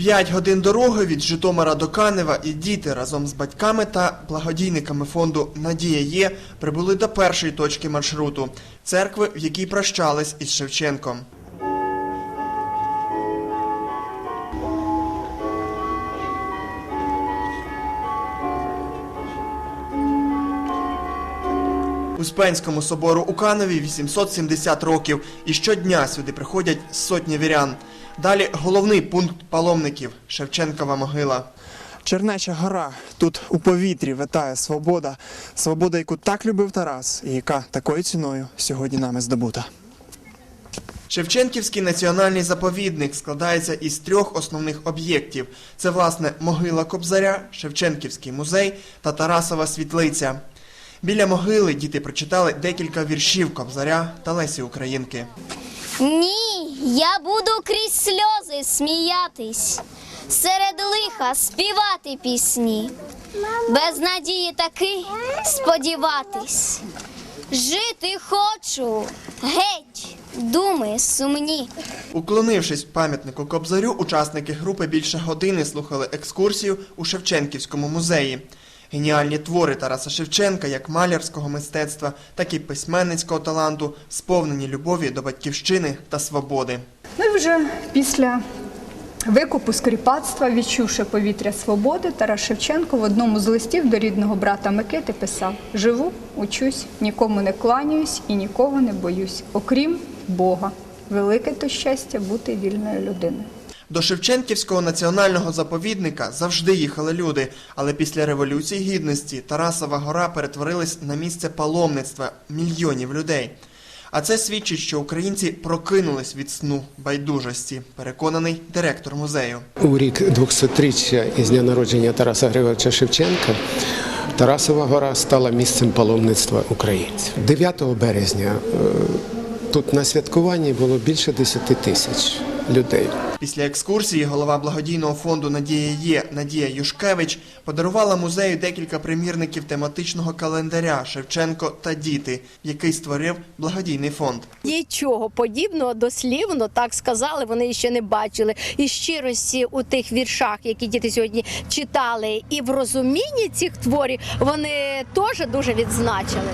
П'ять годин дороги від Житомира до Канева і діти разом з батьками та благодійниками фонду Надія є прибули до першої точки маршруту церкви, в якій прощались із Шевченком. Успенському собору у Канові 870 років, і щодня сюди приходять сотні вірян. Далі головний пункт паломників Шевченкова могила. Чернеча гора тут у повітрі витає свобода, свобода, яку так любив Тарас, і яка такою ціною сьогодні нами здобута. Шевченківський національний заповідник складається із трьох основних об'єктів: це власне могила Кобзаря, Шевченківський музей та Тарасова світлиця. Біля могили діти прочитали декілька віршів Кобзаря та Лесі Українки. Ні, я буду крізь сльози сміятись, серед лиха співати пісні, без надії таки сподіватись. Жити хочу, геть, думи сумні. Уклонившись пам'ятнику Кобзарю, учасники групи більше години слухали екскурсію у Шевченківському музеї. Геніальні твори Тараса Шевченка, як малярського мистецтва, так і письменницького таланту, сповнені любові до батьківщини та свободи. Ну і вже після викупу скріпацтва, відчувши повітря свободи, Тарас Шевченко в одному з листів до рідного брата Микити писав: Живу, учусь, нікому не кланяюсь і нікого не боюсь, окрім Бога. Велике то щастя бути вільною людиною. До Шевченківського національного заповідника завжди їхали люди, але після Революції Гідності Тарасова гора перетворилась на місце паломництва мільйонів людей. А це свідчить, що українці прокинулись від сну байдужості, переконаний директор музею. У рік 200-річчя із дня народження Тараса Григоровича Шевченка Тарасова гора стала місцем паломництва українців. 9 березня е, тут на святкуванні було більше 10 тисяч людей. Після екскурсії голова благодійного фонду Надія є Надія Юшкевич подарувала музею декілька примірників тематичного календаря Шевченко та діти, який створив благодійний фонд. Нічого подібного дослівно так сказали, вони ще не бачили. І щирості у тих віршах, які діти сьогодні читали, і в розумінні цих творів вони теж дуже відзначили.